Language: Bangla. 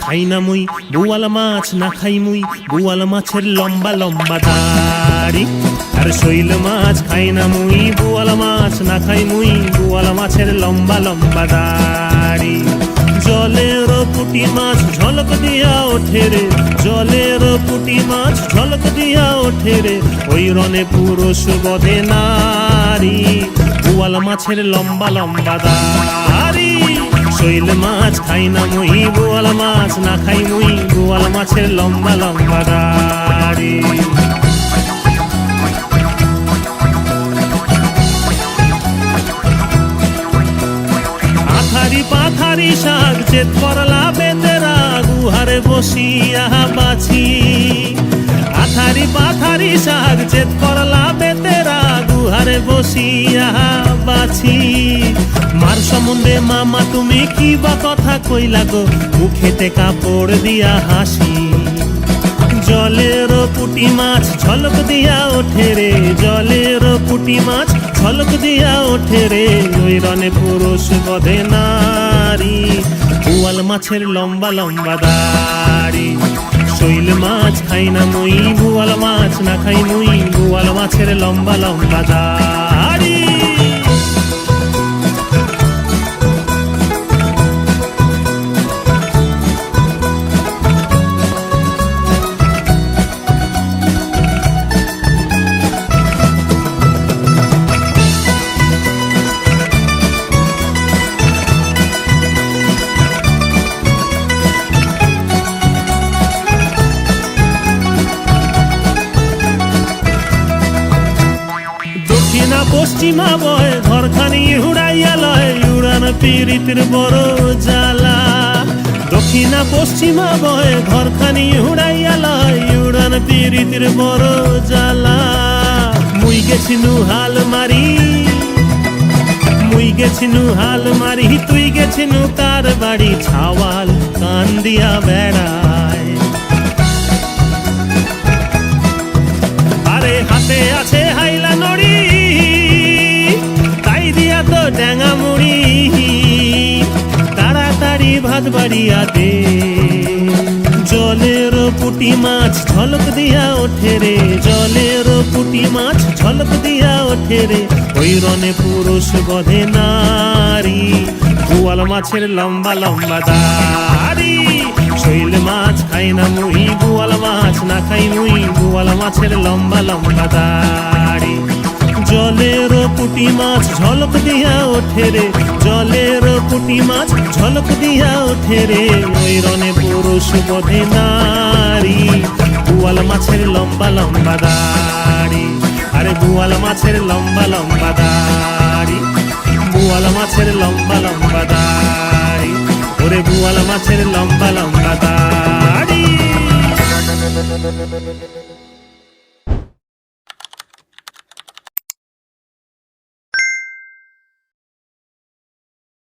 খাই না মুই, বোয়াল মাছ না খাই মুই, বোয়াল মাছের লম্বা লম্বা দাড়ি। আর শৈল মাছ খাই না মুই, বোয়াল মাছ না খাই মুই, বোয়াল মাছের লম্বা লম্বা দাড়ি। জলের পুটি মাছ ঝলক দিয়া ওঠে রে, জলের পুটি মাছ ঝলক দিয়া ওঠে রে, ওই রনে পুরুষ বধে নারী। বোয়াল মাছের লম্বা লম্বা দাড়ি। শৈল মাছ খাই না মুই, বোয়াল মাছ না খাই মুই, বোয়াল মাছের লম্বা লম্বা দাড়ি। আথারি পাথারি শাক চেত করলা বেতেরা গুহারে বসিয়া বাছি আথারি পাথারি শাক চেত করলা বেতেরা গুহারে বসিয়া বাছি মার সম্বন্ধে মামা, তুমি কি বা কথা কইলা গো? মুখেতে কাপড় দিয়া হাসি। জলের পুটি মাছ ঝলক দিয়া ওঠে রে, জলের পুটি মাছ ঝলক দিয়া ওঠে রে। ওই রনে পুরুষ বধে নারী বুয়াল মাছের লম্বা লম্বা দাড়ি। শৈল মাছ খাই না মুই, বুয়াল মাছ না খাই মুই, বুয়াল মাছের লম্বা লম্বা দাড়ি। দক্ষিণা পশ্চিমা বয়, ঘরখানি উড়াইয়া লয়, উড়ান পীড়িতের বড় জ্বালা। দক্ষিণা পশ্চিমা বয়, ঘরখানি উড়াইয়া লয়, উড়ান পীড়িতের বড় জ্বালা। মুই গেছিনু হাল মারি, মুই গেছিনু হাল মারি, তুই গেছিনু কার বাড়ি, ছাওয়াল কান দিয়া ভাত বাড়িয়া দে। জলের পুটি মাছ ঝলক দিয়া ওঠে রে। জলের পুটি মাছ ঝলক দিয়া ওঠে রে। ওই রনে পুরুষ বধে নারী বুয়াল মাছের লম্বা লম্বা দাড়ি। শৈল মাছ খাই না মুই বুয়াল মাছ না খাই মুই বুয়াল মাছের লম্বা লম্বা দাড়ি। জলের পুটি মাছ ঝলক দিয়া ওঠে রে, জলের পুটি মাছ ঝলক দিয়া ওঠে রে। ওই পুরুষ বধে নারী, বুয়াল মাছের লম্বা লম্বা দাড়ি। আরে বুয়াল মাছের লম্বা লম্বা দাড়ি, বুয়াল মাছের লম্বা লম্বা দাড়ি। ওরে বুয়াল মাছের লম্বা লম্বা দাড়ি।